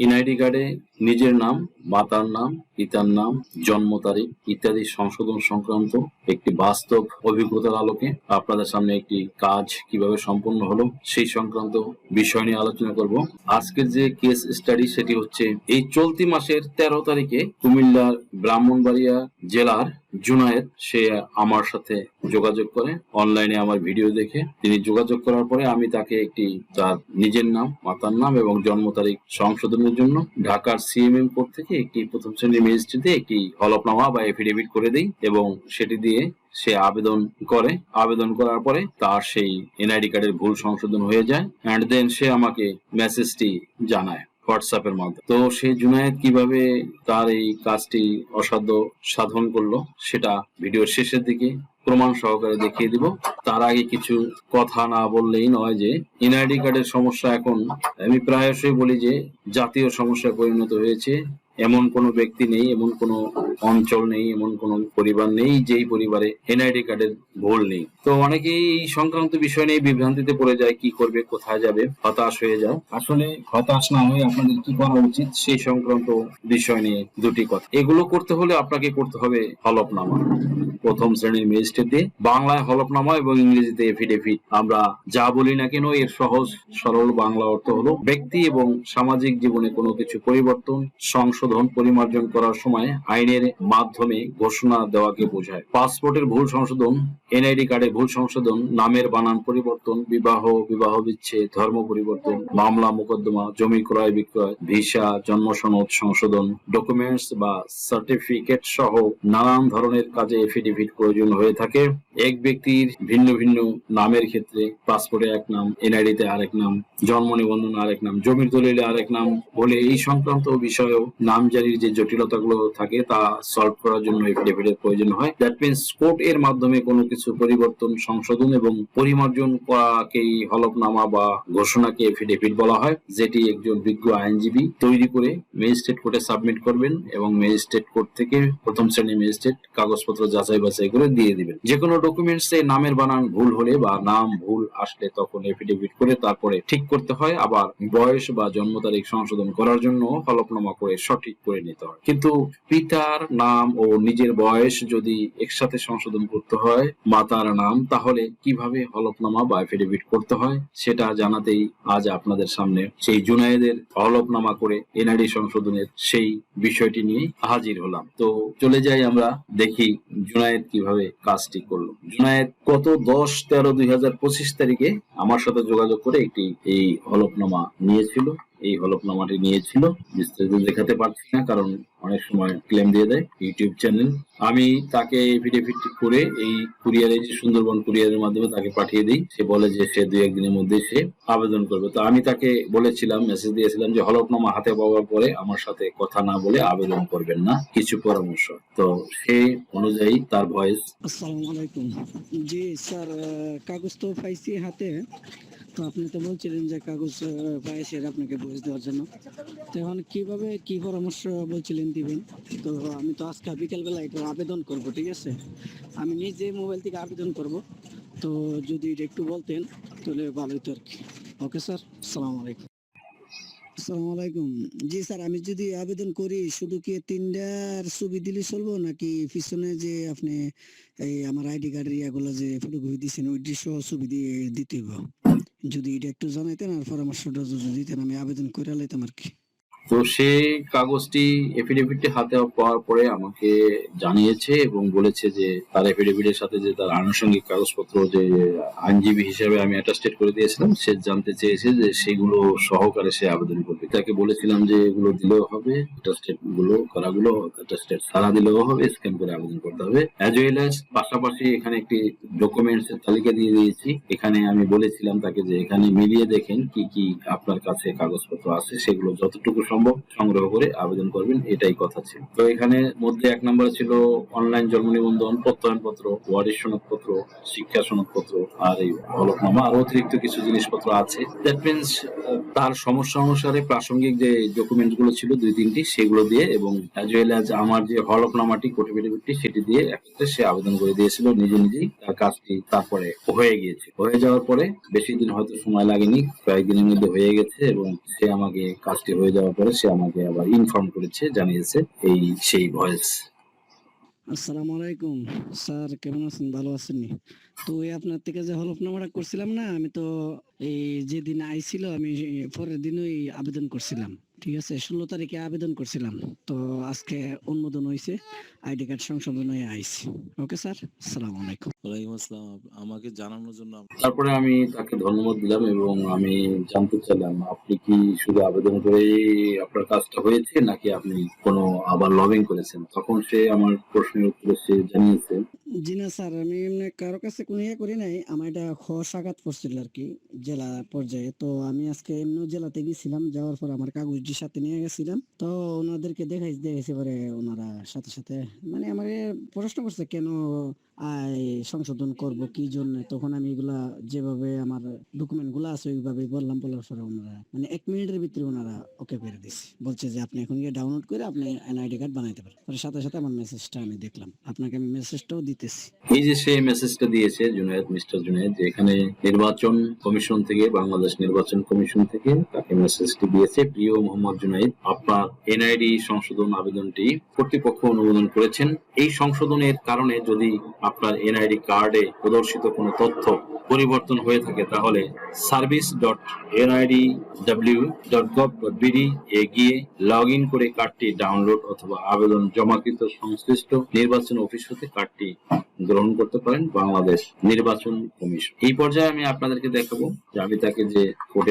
NID কার্ডে নিজের নাম, মাতার নাম, পিতার নাম, জন্ম তারিখ ইত্যাদি সংশোধন সংক্রান্ত একটি বাস্তব অভিজ্ঞতার আলোকে আপনাদের সামনে একটি কাজ কীভাবে সম্পন্ন হলো সেই সংক্রান্ত বিষয় নিয়ে আলোচনা করব। আজকের যে কেস স্টাডি সেটি হচ্ছে, এই চলতি মাসের তেরো তারিখে কুমিল্লার ব্রাহ্মণবাড়িয়া জেলার জুনায়েদ, সে আমার সাথে যোগাযোগ করে, অনলাইনে আমার ভিডিও দেখে। তিনি যোগাযোগ করার পরে আমি তাকে একটি, তার নিজের নাম, মাতার নাম এবং জন্ম তারিখ সংশোধনের জন্য ঢাকার সিএমএম কোর্ট থেকে একটি প্রথম শ্রেণির ম্যাজিস্ট্রেটে একটি হলফনামা বা এফিডেভিট করে দিই এবং সেটি দিয়ে সে আবেদন করে। আবেদন করার পরে তার সেই এনআইডি কার্ডের ভুল সংশোধন হয়ে যায়। অ্যান্ড দেন সে আমাকে মেসেজটি জানায়। হোয়াটসঅ্যাপের মাধ্যমে। তো সে জুনায়েদ কীভাবে তার এই কাজটি অসাধ্য সাধন করল, সেটা ভিডিওর শেষের দিকে প্রমাণ সহকারে দেখিয়ে দিব। তার আগে কিছু কথা না বললেই নয় যে এনআইডি কার্ডের সমস্যা এখন আমি প্রায়শই বলি যে, জাতীয় সমস্যা পরিণত হয়েছে। এমন কোনো ব্যক্তি নেই, এমন কোনো অঞ্চল নেই, এমন কোনো পরিবার নেই যেই পরিবারে এনআইডি কার্ডের ভুল নেই। তো অনেকেই এই সংক্রান্ত বিষয় নিয়ে বিভ্রান্তিতে পড়ে যায়, কি করবে, কোথায় যাবে, হতাশ হয়ে যায়। আসলে হতাশ না হয়ে আপনাদের কি করা উচিত সেই সংক্রান্ত বিষয় নিয়ে দুটি কথা। এগুলো করতে হলে আপনাকে করতে হবে হলফনামা। প্রথম শ্রেণির ম্যাজিস্ট্রেট দিয়ে বাংলায় হলফনামা এবং ইংরেজিতে এফিডেভিট। আমরা যা বলি না কেন, এর সহজ সরল বাংলা অর্থ হলো ব্যক্তি এবং সামাজিক জীবনে কোনো কিছু পরিবর্তন, সংশোধন পরিমার্জন করার সময় আইনের মাধ্যমে ঘোষণা দেওয়াকে বোঝায়। পাসপোর্টের ভুল সংশোধন, এনআইডি কার্ডের ভুল সংশোধন, নামের বানান পরিবর্তন, বিবাহ বিবাহ বিচ্ছেদ, ধর্ম পরিবর্তন, মামলা, মোকদ্দমা, জমি ক্রয় বিক্রয়, ভিসা, জন্ম সনদ সংশোধন, ডকুমেন্টস বা সার্টিফিকেট সহ নানান ধরনের কাজে এফিডেভিট প্রয়োজন হয়ে থাকে। এক ব্যক্তির ভিন্ন ভিন্ন নামের ক্ষেত্রে পাসপোর্টে এক নাম, এনআইডিতে আরেক নাম, জন্ম নিবন্ধন আরেক নাম, জমির দলিলে আরেক নাম বলে এই সংক্রান্ত বিষয়েও নামজারির যে জটিলতাগুলো থাকে তা সলভ করার জন্য এফিডেভিটের প্রয়োজন হয়। দ্যাট মিনস কোর্ট এর মাধ্যমে কোনো কিছু পরিবর্তন, সংশোধন এবং পরিমার্জন করাকেই হলফনামা বা ঘোষণাকে এফিডেভিট বলা হয়, যেটি একজন বিজ্ঞ আইনজীবী তৈরি করে ম্যাজিস্ট্রেট কোর্টে সাবমিট করবেন এবং ম্যাজিস্ট্রেট কোর্ট থেকে প্রথম শ্রেণির ম্যাজিস্ট্রেট কাগজপত্র যাচাই বাছাই করে দিয়ে দিবেন। যে কোনো ডকুমেন্টস এ নামের বানান ভুল হলে বা নাম ভুল আসলে তখন এফিডেভিট করে তারপরে ঠিক করতে হয়। আবার বয়স বা জন্ম তারিখ সংশোধন করার জন্য হলফনামা করে সঠিক করে নিতে হয়। কিন্তু পিতার নাম ও নিজের বয়স যদি একসাথে সংশোধন করতে হয়, মাতার নাম, তাহলে কীভাবে হলফনামা বা এফিডেভিট করতে হয়, সেটা জানাতেই আজ আপনাদের সামনে সেই জুনায়েদের হলফনামা করে এনআইডি সংশোধনের সেই বিষয়টি নিয়ে হাজির হলাম। তো চলে যাই আমরা, দেখি জুনায়েদ কীভাবে কাজটি করল। জুনায়েদ, গত দশ তেরো দুই হাজার পঁচিশ তারিখে আমার সাথে যোগাযোগ করে একটি এই হলফনামা নিয়েছিল। এই হলফনামাটি নিয়েছিল। বিস্তারিত দেখাতে পারছি না, কারণ অনেক সময় ক্লেম দিয়ে দেয় ইউটিউব চ্যানেল আমি তাকে এফিডেভিট করে এই কুরিয়ারে যে সুন্দরবন কুরিয়ারের মাধ্যমে তাকে পাঠিয়ে দিই। সে বলে যে সে দুই একদিনের মধ্যে সে আবেদন করবে। তো আমি তাকে বলেছিলাম মেসেজ দিয়েছিলাম যে, হলফনামা হাতে পাওয়ার পরে আমার সাথে কথা না বলে আবেদন করবেন না। কিছু পরামর্শ। তো সে অনুযায়ী তার ভয়েস আসসালামু আলাইকুম। জি, স্যার কাগজ তো পাইছি হাতে। তো আপনি তো বলছিলেন যে কাগজ আহ, পাইছি আর আপনাকে বয়স দেওয়ার জন্য। তো এখন কীভাবে কি পরামর্শ বলছিলেন দিবেন? তো আমি তো আজকে বিকেলবেলা এটা আবেদন করব ঠিক আছে? আমি নিজে মোবাইল থেকে আবেদন করব। তো যদি একটু বলতেন তাহলে ভালো হতো আর কি। ওকে স্যার আসসালামু আলাইকুম। আসসালামু আলাইকুম। জি স্যার আমি যদি আবেদন করি শুধু কি তিনটার ছবি দিলে চলবো নাকি পিছনে যে আপনি এই আমার আইডি কার্ডের ইয়াগুলো যে ফটোকপি দিয়েছেন ওইটি সহ ছবি দিয়ে দিতে হবে যদি এটা একটু জানাইতেন আর পরামর্শটা যদি দিতেন আমি আবেদন করে লাইতাম আর কি। তো সে কাগজটি এফিডেভিটটি হাতে পাওয়ার পরে আমাকে জানিয়েছে এবং বলেছে যে তার এফিডেভিটের সাথে যে তার আনুষঙ্গিক কাগজপত্র যে আইনজীবী হিসেবে আমি অ্যাটাস্টেড করে দিয়েছিলাম, সে জানতে চেয়েছে যে সেগুলো সহকারে সে আবেদন করবে। তাকে বলেছিলাম যে এগুলো দিলেও হবে অ্যাটাস্টেডগুলো, করাগুলো অ্যাটাস্টেড সারা দিলেও হবে স্ক্যান করে আবেদন করতে হবে। অ্যাজ ওয়েল অ্যাজ পাশাপাশি এখানে একটি ডকুমেন্টস এর তালিকা দিয়ে দিয়েছি। এখানে আমি বলেছিলাম তাকে যে এখানে মিলিয়ে দেখেন কি কি আপনার কাছে কাগজপত্র আছে, সেগুলো যতটুকু সম্ভব, সংগ্রহ করে আবেদন করবেন, এটাই কথা ছিল। তো এখানে মধ্যে এক নম্বর ছিল অনলাইন জন্ম নিবন্ধন, প্রত্যয়নপত্র ওয়ারিশ সনদপত্র, শিক্ষা সনদপত্র, আর এই হলফনামা আর অতিরিক্ত কিছু জিনিসপত্র আছে। দ্যাট মিনস তার সমস্যা অনুসারে প্রাসঙ্গিক যে ডকুমেন্টগুলো ছিল, দুই তিনটি, সেগুলো দিয়ে এবং অ্যাজ ওয়েল অ্যাজ আমার যে হলফনামাটি কোটিভিটিভিটি সেটি দিয়ে একসাথে সে আবেদন করে দিয়েছিল, নিজে নিজেই তার কাজটি তারপরে হয়ে গিয়েছে। হয়ে যাওয়ার পরে বেশি দিন হয়তো সময় লাগেনি, কয়েকদিনের মধ্যে হয়ে গেছে এবং সে আমাকে কাজটি হয়ে যাওয়ার পরে সে আমাকে আবার ইনফর্ম করেছে, জানিয়েছে এই সেই ভয়েস আসসালামু আলাইকুম। স্যার, কেমন আছেন? ভালো আছেন তো এই আপনার থেকে যে হলফনামাটা করছিলাম না, আমি তো এই যেদিন আইছিল, আমি পরের দিনই আবেদন করছিলাম। ঠিক আছে ষোলো তারিখে আবেদন করছিলাম। তো আজকে অনুমোদন হয়েছে আইডি কার্ড সংশোধন হয়ে আইছি। ওকে স্যার আসসালামু আলাইকুম। ওয়ালাইকুম আসসালাম আমাকে জানানোর জন্য তারপরে আমি তাকে ধন্যবাদ দিলাম এবং আমি জানতে চাইলাম আপনি কি শুধু আবেদন করে আপনার কাজটা হয়েছে নাকি আপনি কোনো আবার লবিং করেছেন? তখন সে আমার প্রশ্নের উত্তরে সে জানিয়েছে। জি না স্যার আমি এমনি কারও কাছে কোনো ইয়ে করি নাই আমার এটা খ সাগাত পড়ছিল আর কি। জেলা পর্যায়ে। তো আমি আজকে এমনি জেলাতে গেছিলাম, যাওয়ার পর আমার কাগজটি সাথে নিয়ে গেছিলাম। তো ওনাদেরকে দেখাই দেখেছি পরে ওনারা সাথে সাথে মানে আমাকে প্রশ্ন করছে, কেন আয় সংশোধন করব? কি জন্য? তখন আমি এগুলা যেভাবে আমার ডকুমেন্টগুলো আছে ওইভাবে বললাম, বলার পরে ওনারা মানে এক মিনিটের ভিতরে ওনারা ওকে করে দিছে। বলছে যে, আপনি এখন গিয়ে ডাউনলোড করে আপনি এনআইডি কার্ড বানাইতে পারেন। পরে সাথে সাথে আমার মেসেজটা আমি দেখলাম। আপনাকে আমি মেসেজটাও দিতেছি। এই যে সে মেসেজটা দিয়েছে জুনায়েদ, মিস্টার জুনায়েদ, যে এখানে নির্বাচন কমিশন থেকে, বাংলাদেশ নির্বাচন কমিশন থেকে তাকে মেসেজটি দিয়েছে, প্রিয় মোহাম্মদ জুনাইদ, আপনার এনআইডি সংশোধন আবেদনটি কর্তৃপক্ষ অনুমোদন করেছেন। এই সংশোধনের কারণে যদি আপনার এনআইডি কার্ডে প্রদর্শিত কোনো তথ্য পরিবর্তন হয়ে থাকে, তাহলে service dot NID W dot gov dot BD এ গিয়ে লগ ইন করে কার্ডটি ডাউনলোড অথবা আবেদন জমাকৃত সংশ্লিষ্ট নির্বাচন অফিস হতে কার্ডটি গ্রহণ করতে পারেন বাংলাদেশ নির্বাচন কমিশন। এই পর্যায়ে আমি আপনাদেরকে দেখাবো যে আমি তাকে যে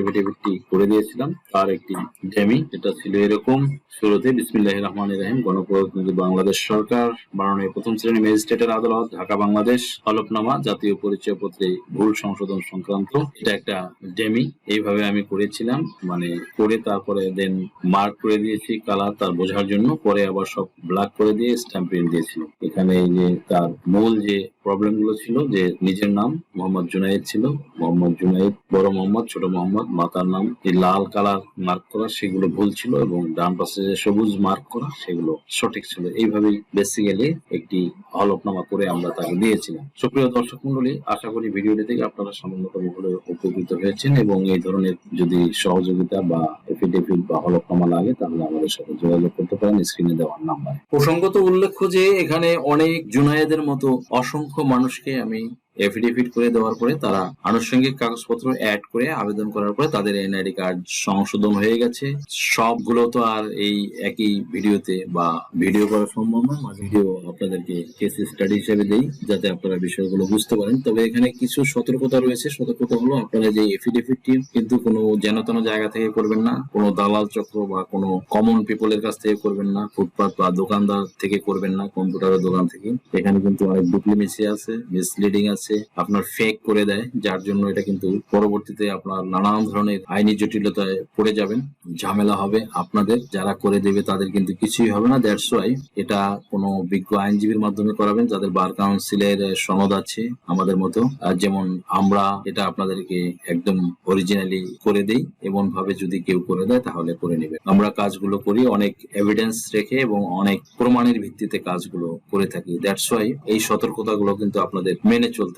এফিডেভিটটি করে দিয়েছিলাম, তার একটি ডেমি যেটা ছিল এরকম শুরুতে বিসমিল্লাহ রহমান রাহিম, গণপ্রজাতন্ত্রী বাংলাদেশ সরকার মাননীয় প্রথম শ্রেণি ম্যাজিস্ট্রেটের আদালত, ঢাকা বাংলাদেশ হলফনামা জাতীয় পরিচয় পত্রে ভুল সংশোধন সংক্রান্ত। এটা একটা ডেমি এইভাবে আমি করেছিলাম। মানে করে তারপরে দেন মার্ক করে দিয়েছি কালার তার বোঝার জন্য। পরে আবার সব ব্ল্যাক করে দিয়ে স্ট্যাম্প প্রিন্ট দিয়েছি। এখানে এই যে তার মূল যে প্রবলেমগুলো ছিল যে নিজের নাম মোহাম্মদ জুনাইদ ছিল। মোহাম্মদ জুনাইদ বড় মোহাম্মদ, ছোট মোহাম্মদ, মাতার নাম, এই লাল কালার মার্ক করা সেগুলো ভুল ছিল এবং ডান পাশে যে সবুজ মার্ক করা সেগুলো সঠিক ছিল। এইভাবেই বেসিক্যালি একটি হলফনামা করে আমরা তাকে দিয়েছিলাম। সুপ্রিয় দর্শক মন্ডলী, আশা করি ভিডিওটি থেকে আপনারা সামান্যতম হলেও উপকৃত হয়েছেন এবং এই ধরনের যদি সহযোগিতা বা এফিডেভিট বা হলফনামা লাগে, তাহলে আমাদের সাথে যোগাযোগ করতে পারেন। স্ক্রিনে দেওয়ার নাম্বারে প্রসঙ্গত উল্লেখ্য যে এখানে অনেক জুনায়েদের মতো অসংখ্য মানুষকে আমি এফিডেভিট করে দেওয়ার পরে তারা আনুষঙ্গিক কাগজপত্র অ্যাড করে আবেদন করার পরে তাদের এনআইডি কার্ড সংশোধন হয়ে গেছে। সবগুলো তো আর এই একই ভিডিওতে বা ভিডিও করা সম্ভব না ভিডিও আপনাদেরকে কেস স্টাডি হিসেবে দেই, যাতে আপনারা বিষয়গুলো বুঝতে পারেন। তবে এখানে কিছু সতর্কতা রয়েছে। সতর্কতা হলো আপনারা যে এফিডেভিটটি কিন্তু কোনো যেনতেন জায়গা থেকে করবেন না, কোনো দালাল চক্র বা কোনো কমন পিপলের কাছ থেকে করবেন না, ফুটপাত বা দোকানদার থেকে করবেন না কম্পিউটারের দোকান থেকে। এখানে কিন্তু অনেক ডুপ্লিমেসি আছে মিসলিডিং আছে। আপনার ফেক করে দেয়, যার জন্য এটা কিন্তু পরবর্তীতে আপনার নানান ধরনের আইনি জটিলতায় পড়ে যাবেন, ঝামেলা হবে আপনাদের, যারা করে দেবে তাদের কিন্তু কিছুই হবে না দ্যাটস ওয়াই এটা কোনো বিজ্ঞ আইনজীবীর মাধ্যমে করাবেন, যাদের বার কাউন্সিলের সনদ আছে আমাদের মতো যেমন আমরা এটা আপনাদেরকে একদম অরিজিনালি করে দেই এমন ভাবে যদি কেউ করে দেয় তাহলে করে নেবে আমরা কাজগুলো করি, অনেক এভিডেন্স রেখে এবং অনেক প্রমাণের ভিত্তিতে কাজগুলো করে থাকি দ্যাটস ওয়াই এই সতর্কতাগুলো কিন্তু আপনাদের মেনে চলতে